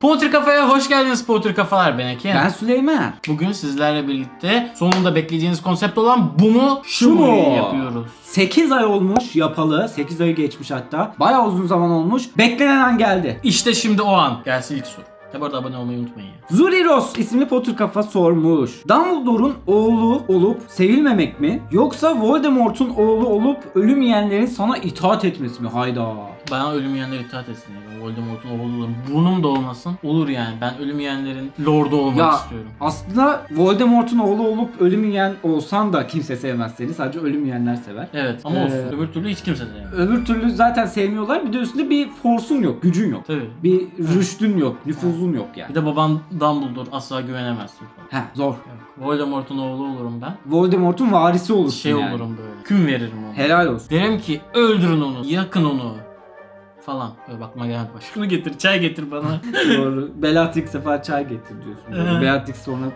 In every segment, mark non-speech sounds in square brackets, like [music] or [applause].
Potter Kafa'ya hoş geldiniz Potter Kafalar ben Eken. Ben Süleyman. Bugün sizlerle birlikte sonunda bekleyeceğiniz konsept olan bu mu şu mu yapıyoruz. 8 ay olmuş yapalı. 8 ayı geçmiş hatta. Bayağı uzun zaman olmuş. Beklenen an geldi. İşte şimdi o an. Gelsin ilk soru. Ha bu arada abone olmayı unutmayın ya. Zuriros isimli Potter kafa sormuş. Dumbledore'un oğlu olup sevilmemek mi? Yoksa Voldemort'un oğlu olup ölüm yiyenlerin sana itaat etmesi mi? Hayda. Bana ölüm yiyenler itaat etsin ya. Ben Voldemort'un oğlu olurum. Burnum da olmasın. Olur yani. Ben ölüm yiyenlerin lordu olmak Ya istiyorum. aslında Voldemort'un oğlu olup ölüm yiyen olsan da kimse sevmez seni. Sadece ölüm yiyenler sever. Evet ama Ee, olsun. Öbür türlü hiç kimse sevmez. Öbür türlü zaten sevmiyorlar. Bir de üstünde bir forsun yok, gücün yok. Tabii. Bir rüştün yok, nüfuzun yok yani. Bir de baban Dumbledore asla güvenemezsin falan. Heh zor. Evet. Voldemort'un oğlu olurum ben. Voldemort'un varisi olursun Şey yani. olurum böyle. Küm veririm ona. Helal olsun. Derim ki öldürün onu, yakın onu falan. Öyle bakma geldi başka. Şunu getir, çay getir bana. [laughs] Doğru. Bellatrix sefer çay getir diyorsun. Böyle. Bellatrix sonra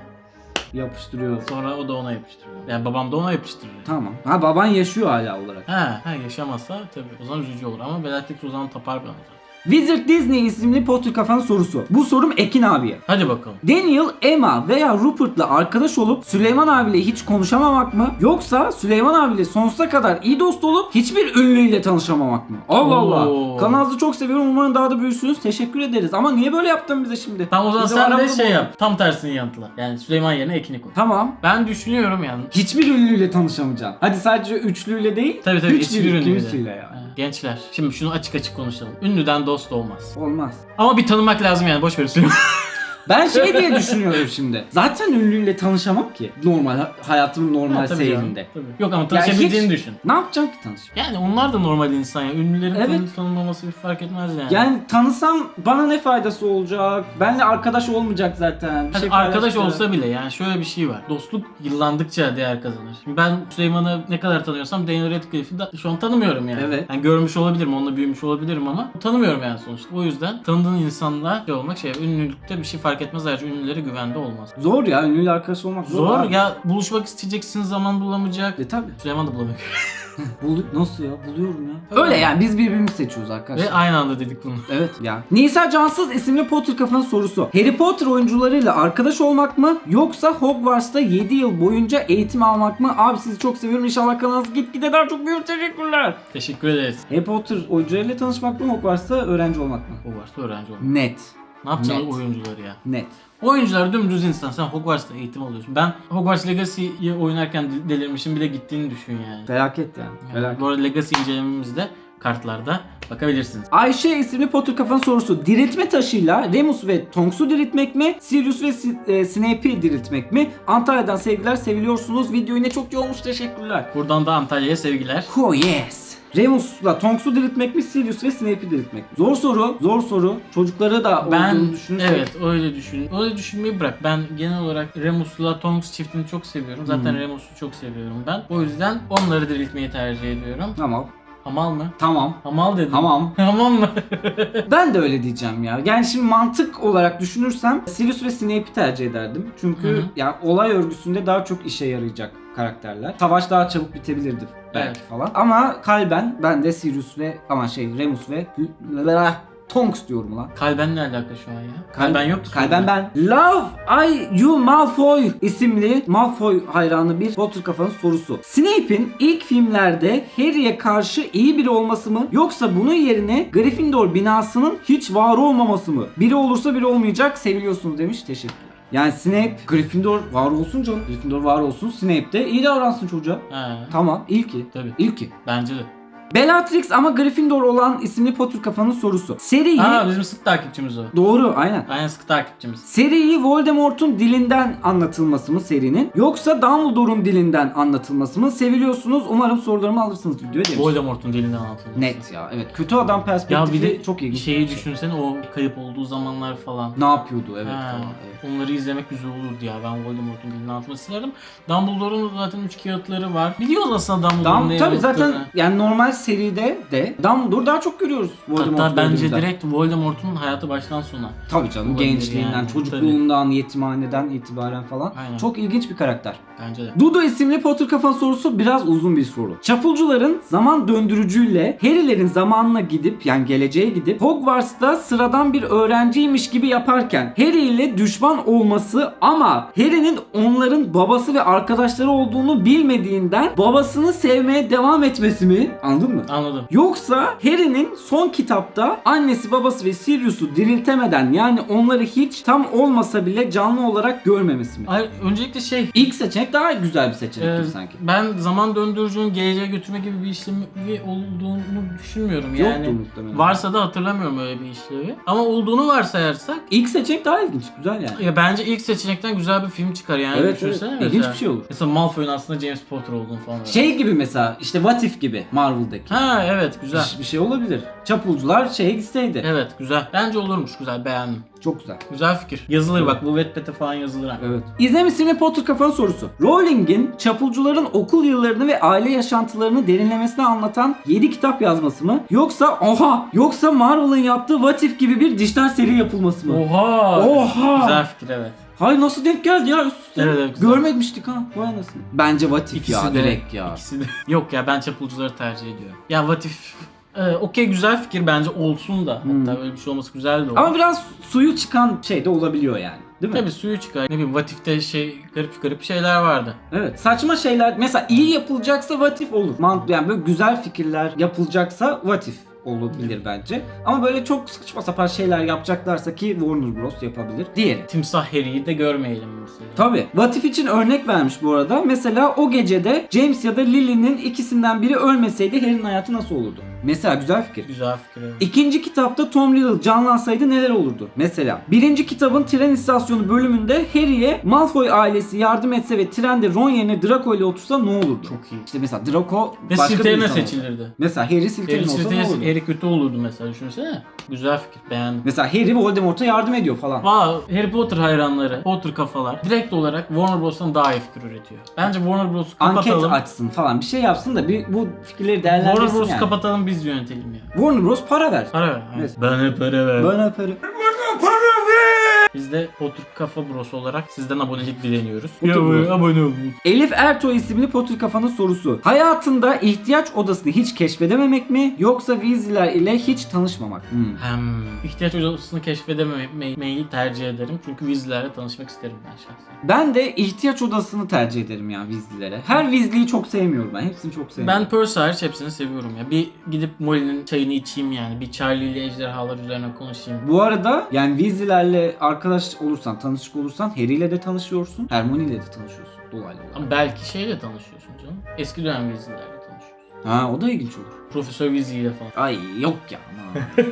yapıştırıyor. Sonra o da ona yapıştırıyor. Yani babam da ona yapıştırıyor. Tamam. Ha baban yaşıyor hala olarak. Ha, ha yaşamazsa tabii o zaman üzücü olur ama Bellatrix o zaman tapar bana. Wizard Disney isimli Potter kafanın sorusu. Bu sorum Ekin abiye. Hadi bakalım. Daniel, Emma veya Rupert'la arkadaş olup Süleyman abiyle hiç konuşamamak mı? Yoksa Süleyman abiyle sonsuza kadar iyi dost olup hiçbir ünlüyle tanışamamak mı? Allah Allah. Oo. Kanalınızı çok seviyorum. Umarım daha da büyürsünüz. Teşekkür ederiz. Ama niye böyle yaptın bize şimdi? Tamam o zaman Bize sen de aramızda şey yap. Tam tersini yanıtla. Yani Süleyman yerine Ekin'i koy. Tamam. Ben düşünüyorum yani. Hiçbir ünlüyle tanışamayacaksın. Hadi sadece üçlüyle değil. Tabii tabii üçlü, hiçbir ünlüyle. yani. Gençler şimdi şunu açık açık konuşalım. Ünlüden dost olmaz. Olmaz. Ama bir tanımak lazım yani boş ver Süleyman. [laughs] Ben şey diye düşünüyorum şimdi. Zaten ünlüyle tanışamam ki. Normal hayatımın normal Ha, tabii canım, seyrinde. tabii. Yok ama tanışabildiğini hiç- düşün. Ne yapacağım ki tanışıp? Yani onlar da normal insan ya. Ünlülerin Evet. tanı- tanınmaması bir fark etmez yani. Yani tanısam bana ne faydası olacak? Benle arkadaş olmayacak zaten. Bir şey arkadaş olsa bile yani şöyle bir şey var. Dostluk yıllandıkça değer kazanır. Şimdi ben Süleyman'ı ne kadar tanıyorsam Daniel Radcliffe'i de şu an tanımıyorum yani. Evet. Yani görmüş olabilirim, onunla büyümüş olabilirim ama tanımıyorum yani sonuçta. O yüzden tanıdığın insanla şey olmak şey, ünlülükte bir şey fark etmez. Ayrıca ünlülere güvende olmaz. Zor ya ünlüyle arkadaş olmak zor. Zor abi. ya buluşmak isteyeceksin zaman bulamayacak. E tabi. Süleyman da bulamıyor. [laughs] Bulduk nasıl ya? Buluyorum ya. Öyle yani biz birbirimizi seçiyoruz Ve arkadaşlar. aynı anda dedik bunu. Evet ya. Nisa Cansız isimli Potter kafanın sorusu. Harry Potter oyuncularıyla arkadaş olmak mı yoksa Hogwarts'ta 7 yıl boyunca eğitim almak mı? Abi sizi çok seviyorum. İnşallah kanalınız gitgide daha çok büyür. Teşekkürler. Teşekkür ederiz. Harry Potter oyuncularıyla tanışmak mı Hogwarts'ta öğrenci olmak mı? Hogwarts'ta öğrenci olmak. Net. Ne yapacaksın Net. oyuncuları ya? Net. Oyuncular dümdüz insan. Sen Hogwarts'ta eğitim alıyorsun. Ben Hogwarts Legacy'yi oynarken de- delirmişim bile gittiğini düşün yani. Felaket yani. yani Felaket. bu arada Legacy incelememizde kartlarda bakabilirsiniz. Ayşe isimli Potter kafanın sorusu. Diriltme taşıyla Remus ve Tonks'u diriltmek mi? Sirius ve e, Snape'i diriltmek mi? Antalya'dan sevgiler seviliyorsunuz. Video yine çok iyi olmuş teşekkürler. Buradan da Antalya'ya sevgiler. Oh yes. Remus'la Tonks'u diriltmek mi? Sirius ve Snape'i diriltmek mi? Zor soru. Zor soru. Çocukları da Ben olduğunu düşünürsek. evet öyle düşün. Öyle düşünmeyi bırak. Ben genel olarak Remus'la Tonks çiftini çok seviyorum. Zaten Hmm. Remus'u çok seviyorum ben. O yüzden onları diriltmeyi tercih ediyorum. Tamam. Hamal mı? Tamam. Hamal dedim. Tamam. [laughs] Hamam mı? Ben de öyle diyeceğim ya. Yani şimdi mantık olarak düşünürsem Sirius ve Snape'i tercih ederdim. Çünkü Hı hı. yani olay örgüsünde daha çok işe yarayacak karakterler. Savaş daha çabuk bitebilirdi belki Evet. falan. Ama kalben ben de Sirius ve ama şey Remus ve Tonks diyorum lan. Kalben ne alaka şu an ya? Kal- Kalben yoktu. Kalben ben. Love I You Malfoy isimli Malfoy hayranı bir Potter kafanın sorusu. Snape'in ilk filmlerde Harry'e karşı iyi biri olması mı yoksa bunun yerine Gryffindor binasının hiç var olmaması mı? Biri olursa biri olmayacak seviliyorsunuz demiş. Teşekkürler. Yani Snape Gryffindor var olsun canım. Gryffindor var olsun. Snape de iyi davransın çocuğa. Ha, Tamam ilki. tabii. İlki. Bence de. Bellatrix ama Gryffindor olan isimli Potter kafanın sorusu. Seriyi Ha bizim sık takipçimiz o. Doğru aynen. Aynen sık takipçimiz. Seriyi Voldemort'un dilinden anlatılması mı serinin yoksa Dumbledore'un dilinden anlatılması mı? Seviliyorsunuz. Umarım sorularımı alırsınız videoya demiş. Voldemort'un dilinden anlatılması. Net ya. Evet. Kötü adam Ya perspektifi bir de çok ilginç. şeyi düşünsene o kayıp olduğu zamanlar falan. Ne yapıyordu evet Ha, falan. Evet. Onları izlemek güzel olurdu ya. Ben Voldemort'un dilinden anlatmasını isterdim. Dumbledore'un zaten üç kağıtları var. Biliyoruz aslında Dumbledore'un Dam, ne tabii zaten yani normal seride de Dumbledore daha çok görüyoruz. Voldemort Hatta bence gördüğümüzden. direkt Voldemort'un hayatı baştan sona. Tabii canım Olabilir gençliğinden, yani, çocukluğundan, yetimhaneden itibaren falan. Aynen. Çok ilginç bir karakter. Bence de. Dudu isimli Potter kafa sorusu biraz uzun bir soru. Çapulcuların zaman döndürücüyle Harry'lerin zamanına gidip yani geleceğe gidip Hogwarts'ta sıradan bir öğrenciymiş gibi yaparken Harry ile düşman olması ama Harry'nin onların babası ve arkadaşları olduğunu bilmediğinden babasını sevmeye devam etmesi mi? Anladın mı? Anladım. Yoksa Harry'nin son kitapta annesi babası ve Sirius'u diriltemeden yani onları hiç tam olmasa bile canlı olarak görmemesi mi? Ay, öncelikle şey İlk seçenek daha güzel bir seçenek Ee, gibi sanki. ben zaman döndürücünün geleceğe götürme gibi bir işlemi olduğunu düşünmüyorum yani. Yoktur muhtemelen. Varsa da hatırlamıyorum öyle bir işlevi. Ama olduğunu varsayarsak İlk seçenek daha ilginç. Güzel yani. ya bence ilk seçenekten güzel bir film çıkar yani. Evet, Düşünsene evet. mesela. İlginç bir şey olur. Mesela Malfoy'un aslında James Potter olduğunu falan. Şey gibi mesela işte What If gibi Marvel'daki. Ha evet güzel. Bir, bir şey olabilir. Çapulcular şeye gitseydi. Evet güzel. Bence olurmuş güzel beğendim. Çok güzel. Güzel fikir. Yazılır bak bu Wattpad'e falan yazılır. ha. Evet. İzlem isimli Potter kafanın sorusu. Rowling'in çapulcuların okul yıllarını ve aile yaşantılarını derinlemesine anlatan 7 kitap yazması mı? Yoksa oha yoksa Marvel'ın yaptığı What If gibi bir dijital seri yapılması mı? Oha. Oha! Güzel fikir evet. Hayır nasıl denk geldi ya üste? Evet, evet, güzel. Görmemiştik ha. Vay anasını. Bence What If İkisi ya de. direkt ya. İkisi de. [laughs] Yok ya ben çapulcuları tercih ediyorum. Ya what if ee, okey güzel fikir bence olsun da. Hmm. Hatta böyle bir şey olması güzel de olur. Ama biraz suyu çıkan şey de olabiliyor yani. Değil mi? Tabii suyu çıkar. Ne bileyim what if'te şey garip garip şeyler vardı. Evet. Saçma şeyler mesela iyi yapılacaksa What If olur. Mant yani böyle güzel fikirler yapılacaksa What If olabilir bence. Ama böyle çok saçma sapan şeyler yapacaklarsa ki Warner Bros yapabilir. Diğeri. Timsah Harry'i de görmeyelim mesela. Tabi. What If için örnek vermiş bu arada. Mesela o gecede James ya da Lily'nin ikisinden biri ölmeseydi Harry'nin hayatı nasıl olurdu? Mesela güzel fikir. Güzel fikir evet. İkinci kitapta Tom Riddle canlansaydı neler olurdu? Mesela birinci kitabın tren istasyonu bölümünde Harry'e Malfoy ailesi yardım etse ve trende Ron yerine Draco ile otursa ne olurdu? Çok iyi. İşte mesela Draco Ve başka bir Slytherin'e insan olurdu. seçilirdi. Mesela Harry Slytherin Harry olsa ne olurdu? Harry kötü olurdu mesela düşünsene. Güzel fikir beğendim. Mesela Harry Voldemort'a yardım ediyor falan. Vay Harry Potter hayranları, Potter kafalar direkt olarak Warner Bros'tan daha iyi fikir üretiyor. Bence Warner Bros'u Anket kapatalım. açsın falan bir şey yapsın da bir bu fikirleri Warner değerlendirsin Bros'u yani. kapatalım biz yönetelim ya. Warner Bros para ver. Para ver. Evet. Bana para ver. Bana para. Biz de Potter Kafa Bros olarak sizden abonelik dileniyoruz. Bros. abone olun. Elif Ertoy isimli Potter kafanın sorusu. Hayatında ihtiyaç odasını hiç keşfedememek mi yoksa Weasley'ler ile hiç tanışmamak mı? Hmm. Hem ihtiyaç odasını keşfedememeyi tercih ederim. Çünkü Weasley'lerle tanışmak isterim ben şahsen. Ben de ihtiyaç odasını tercih ederim ya Weasley'lere. Her Weasley'i çok sevmiyorum ben. Hepsini çok sevmiyorum. Ben Percy hariç hepsini seviyorum ya. Bir gidip Molly'nin çayını içeyim yani. Bir Charlie ile ejderhalar üzerine konuşayım. Bu arada yani Weasley'lerle arkadaş olursan, tanışık olursan Harry ile de tanışıyorsun. Hermione ile de tanışıyorsun dolaylı olarak. Ama belki şeyle tanışıyorsun canım. Eski dönem Weasley'lerle tanışıyorsun. Ha o da ilginç olur. Profesör Weasley ile falan. Ay yok ya. aman. [laughs]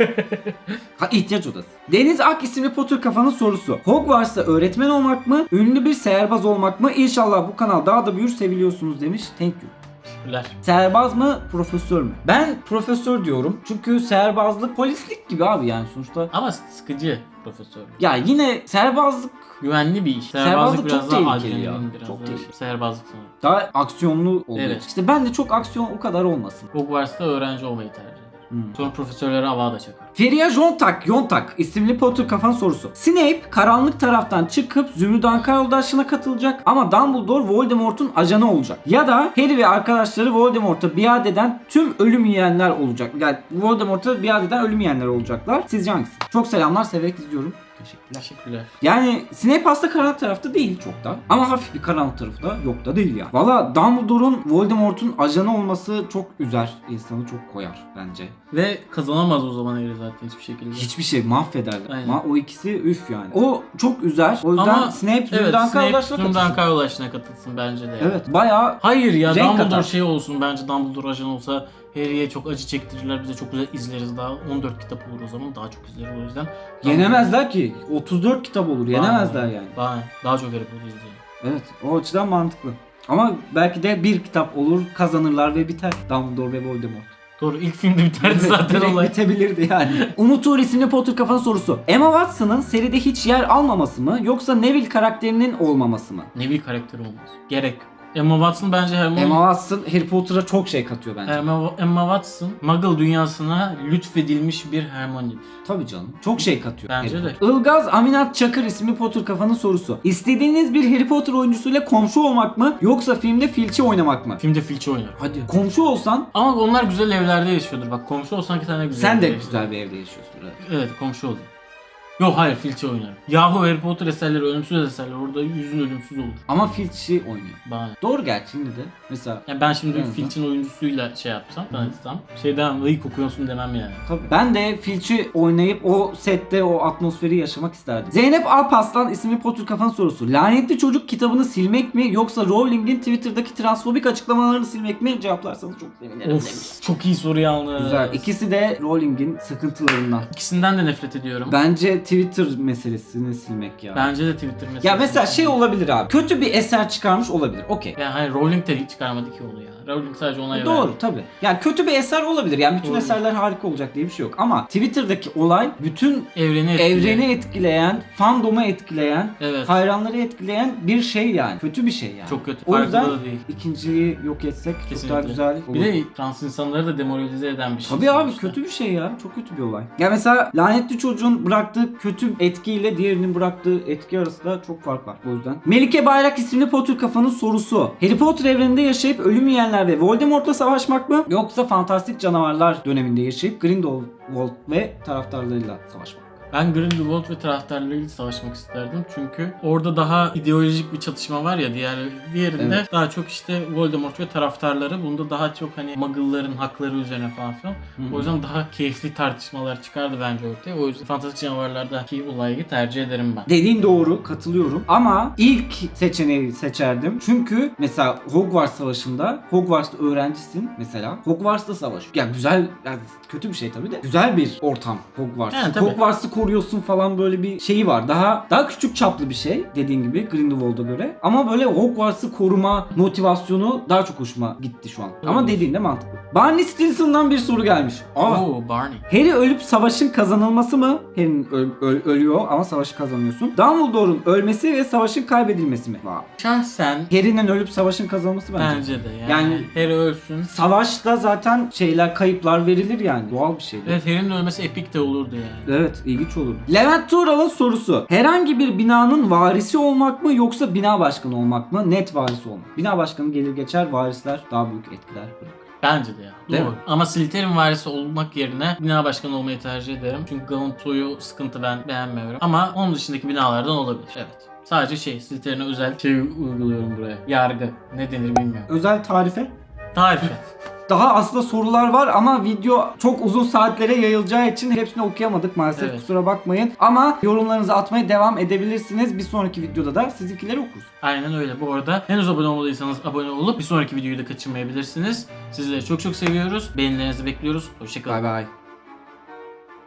ha ihtiyaç odası. Deniz Ak isimli Potter kafanın sorusu. Hogwarts'ta öğretmen olmak mı? Ünlü bir seherbaz olmak mı? İnşallah bu kanal daha da büyür seviliyorsunuz demiş. Thank you. Teşekkürler. Seherbaz mı, profesör mü? Ben profesör diyorum. Çünkü seherbazlık polislik gibi abi yani sonuçta. Ama sıkıcı profesör. Ya yine seherbazlık Güvenli bir iş. Seherbazlık biraz çok daha tehlikeli ya. biraz Çok tehlikeli. şey. Seherbazlık sanırım. daha aksiyonlu oluyor. Evet. İşte ben de çok aksiyon o kadar olmasın. Hogwarts'ta öğrenci olmayı tercih. Hmm. Sonra profesörlere hava da çakar. Feriha Jontak, Yontak isimli Potter kafan sorusu. Snape karanlık taraftan çıkıp Zümrüt Anka yoldaşlığına katılacak ama Dumbledore Voldemort'un ajanı olacak. Ya da Harry ve arkadaşları Voldemort'a biat eden tüm ölüm yiyenler olacak. Yani Voldemort'a biat eden ölüm yiyenler olacaklar. Sizce hangisi? Çok selamlar, severek izliyorum. Teşekkürler. Teşekkürler. Yani Snape aslında karanlık tarafta değil çok da. Ama hafif bir karanlık tarafı da yok da değil yani. Valla Dumbledore'un Voldemort'un ajanı olması çok üzer. insanı çok koyar bence. Ve kazanamaz o zaman Harry zaten hiçbir şekilde. Hiçbir şey mahvederler. Aynen. Ma o ikisi üf yani. O çok üzer. O yüzden Ama Snape evet, Snape kardeşine Zümrüt'ten katılsın. Katılsın bence de. Evet bayağı Hayır ya Dumbledore katar. şey olsun bence Dumbledore ajan olsa Harry'e çok acı çektirirler bize çok güzel izleriz daha 14 kitap olur o zaman daha çok izleriz o yüzden. yenemezler ki. 34 kitap olur. Yenemezler yani. Daha, daha çok Harry Potter izleyelim. Evet o açıdan mantıklı. Ama belki de bir kitap olur kazanırlar ve biter. Dumbledore ve Voldemort. Doğru ilk filmde biterdi Evet, zaten olay. bitebilirdi yani. [laughs] Umut Uğur isimli Potter kafanın sorusu. Emma Watson'ın seride hiç yer almaması mı yoksa Neville karakterinin olmaması mı? Neville karakteri olmaz. Gerek. Emma Watson bence Hermione Emma Watson Harry Potter'a çok şey katıyor bence. Emma, Emma Watson Muggle dünyasına lütfedilmiş bir Hermione'dir. Tabii canım. Çok şey katıyor. Bence Harry de. Potter. Ilgaz Aminat Çakır isimli Potter kafanın sorusu. İstediğiniz bir Harry Potter oyuncusuyla komşu olmak mı yoksa filmde Filch'i oynamak mı? Filmde Filch'i oynar. Hadi. Komşu olsan Ama onlar güzel evlerde yaşıyordur. Bak komşu olsan iki tane güzel sen evde de güzel bir evde yaşıyorsun. evet. Evet komşu olayım. Yok hayır Filch'i oynarım. Yahu Harry Potter eserleri ölümsüz eserler. Orada yüzün ölümsüz olur. Ama Filch'i oynuyor. Bana. Doğru gerçi yine de. Mesela Yani ben şimdi. Filch'in oyuncusuyla şey yapsam, tanışsam şey demem, iyi kokuyorsun demem yani. Tabii. Ben de Filch'i oynayıp o sette o atmosferi yaşamak isterdim. Zeynep Alpaslan isimli Potter kafanın sorusu. Lanetli Çocuk kitabını silmek mi yoksa Rowling'in Twitter'daki transfobik açıklamalarını silmek mi? Cevaplarsanız çok sevinirim. demiş. Of çok iyi soru yalnız. Güzel. İkisi de Rowling'in sıkıntılarından. İkisinden de nefret ediyorum. Bence Twitter meselesini silmek ya. Bence de Twitter meselesi. Ya mesela şey olabilir abi. Kötü bir eser çıkarmış olabilir. Okey. Yani hayır Rowling de çıkarmadı ki onu ya. Rowling sadece onay Doğru verdi. tabi. Yani kötü bir eser olabilir. Yani bütün Doğru. eserler harika olacak diye bir şey yok. Ama Twitter'daki olay bütün Evreni etkiliyor. evreni etkileyen, fandomu etkileyen, Evet. hayranları etkileyen bir şey yani. Kötü bir şey yani. Çok kötü. O yüzden da değil. ikinciyi yok etsek çok Kesinlikle. daha güzel olur. Bir de trans insanları da demoralize eden bir şey. Tabii abi sonuçta. kötü bir şey ya. Çok kötü bir olay. Ya mesela lanetli çocuğun bıraktığı kötü etkiyle diğerinin bıraktığı etki arasında çok fark var. O yüzden. Melike Bayrak isimli Potter kafanın sorusu. Harry Potter evreninde yaşayıp ölüm yiyenler ve Voldemort'la savaşmak mı? Yoksa fantastik canavarlar döneminde yaşayıp Grindelwald ve taraftarlarıyla savaşmak mı? Ben Grindelwald ve taraftarlarıyla savaşmak isterdim. Çünkü orada daha ideolojik bir çatışma var ya diğer diğerinde Evet. daha çok işte Voldemort ve taraftarları. Bunda daha çok hani Muggle'ların hakları üzerine falan filan. O yüzden daha keyifli tartışmalar çıkardı bence ortaya. O yüzden fantastik canavarlardaki olayı tercih ederim ben. Dediğin doğru katılıyorum ama ilk seçeneği seçerdim. Çünkü mesela Hogwarts Savaşı'nda Hogwarts'ta öğrencisin mesela. Hogwarts'ta savaş. Ya güzel yani kötü bir şey tabii de. Güzel bir ortam Hogwarts. Yani. Hogwarts'ı koruyorsun falan böyle bir şeyi var. Daha daha küçük çaplı bir şey dediğin gibi Grindelwald'a göre. Ama böyle Hogwarts'ı koruma motivasyonu daha çok hoşuma gitti şu an. Ama dediğin de mantıklı. Barney Stinson'dan bir soru gelmiş. Aa, Oo Barney. Harry ölüp savaşın kazanılması mı? Harry'nin öl- öl- ölüyor ama savaşı kazanıyorsun. Dumbledore'un ölmesi ve savaşın kaybedilmesi mi? Vay. Şahsen Harry'nin ölüp savaşın kazanılması bence. bence de yani, Yani- Harry ölsün. Savaşta zaten şeyler kayıplar verilir yani. Doğal bir şey. Evet Harry'nin ölmesi epik de olurdu yani. Evet, ilginç olur. Levent Tuğral'ın sorusu. Herhangi bir binanın varisi olmak mı yoksa bina başkanı olmak mı? Net varisi olmak. Bina başkanı gelir geçer, varisler daha büyük etkiler bırakır. Bence de ya. Değil Doğru. mi? Ama Slytherin varisi olmak yerine bina başkanı olmayı tercih ederim. Çünkü Gaunto'yu sıkıntı ben beğenmiyorum. Ama onun dışındaki binalardan olabilir. Evet. Sadece şey Slytherin'e özel şey uyguluyorum buraya. Yargı. Ne denir bilmiyorum. Özel tarife. Tarife. Daha aslında sorular var ama video çok uzun saatlere yayılacağı için hepsini okuyamadık maalesef Evet. kusura bakmayın. Ama yorumlarınızı atmaya devam edebilirsiniz. Bir sonraki videoda da sizinkileri okuruz. Aynen öyle. Bu arada henüz abone olmadıysanız abone olup bir sonraki videoyu da kaçırmayabilirsiniz. Sizleri çok çok seviyoruz. Beğenilerinizi bekliyoruz. Hoşçakalın. Bay bay.